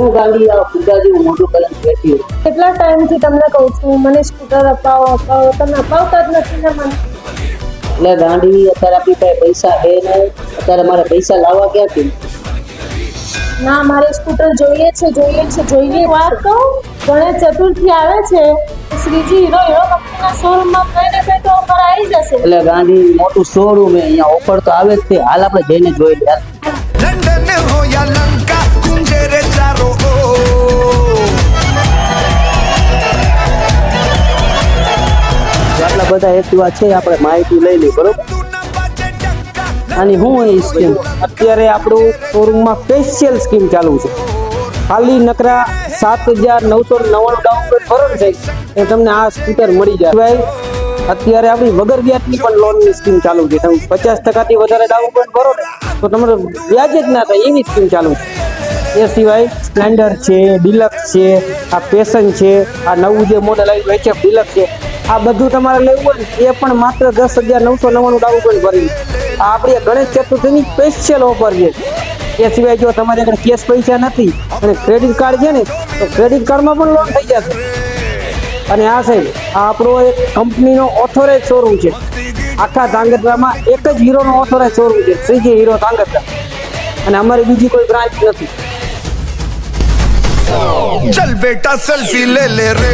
હું ગાડી આ ફુગા જેવું મોટું બેઠી હોય. કેટલા ટાઈમથી તમને કહું છું મને સ્કૂટર અપાવો અપાવો તમે અપાવતા જ નથી ને મને. એટલે ગાડી અત્યારે આપણી પાસે પૈસા છે ને અત્યારે મારે પૈસા લાવવા ક્યાંથી? ના મારે સ્કૂટર જોઈએ છે જોઈએ છે જોઈએ. વાત કહું ગણેશ ચતુર્થી આવે છે શ્રીજી હીરો હીરો કંપનીના શોરૂમમાં કઈ ને કઈ તો ઓફર આવી જશે. એટલે ગાંધી મોટું શોરૂમ છે અહીંયા ઓફર તો આવે જ છે હાલ આપણે જઈને જોઈ લે. બધા એક્ટિવા છે, આપણે માહિતી લઈ લઈ બરોબર? આની હું એ સ્કીમ અત્યારે આપણું શોરૂમમાં સ્પેશિયલ સ્કીમ ચાલુ છે. ખાલી નકરા સાત હજાર નવસો નવ્વાણું ડાઉન પેમેન્ટ ભરો છે, એ તમને આ સ્કૂટર મળી જાય. ભાઈ અત્યારે આપણી વગર વ્યાજની પણ લોનની સ્કીમ ચાલુ છે. તમે પચાસ ટકાથી વધારે ડાઉન પેમેન્ટ ભરો ને, તો તમારે વ્યાજ જ ના થાય એવી સ્કીમ ચાલુ છે. એ સિવાય સ્પ્લેન્ડર છે ડિલક્સ છે, આ પેશન છે, આ નવું જે મોડેલ આવ્યું એચએફ ડિલક્સ છે આ બધું તમારે લેવું હોય ને, એ પણ માત્ર દસ હજાર નવસો નવ્વાણું ડાઉન પેમેન્ટ ભરીને આ આપણી ગણેશ ચતુર્થીની સ્પેશિયલ ઓફર છે. એ સિવાય જો તમારી આગળ કેશ પૈસા નથી અને ક્રેડિટ કાર્ડ છે ને, તો ક્રેડિટ કાર્ડમાં પણ લોન થઈ જશે. અને આ સાહેબ, આ આપણો એક કંપનીનો ઓથોરાઇઝ શોરૂમ છે. આખા ધાંગધ્રામાં એક જ હીરોનો ઓથોરાઇઝ શોરૂમ છે, શ્રીજી હીરો ધાંગધ્રા. અને અમારી બીજી કોઈ બ્રાન્ચ નથી. ચલ બેટા સેલ્ફી લે લે રે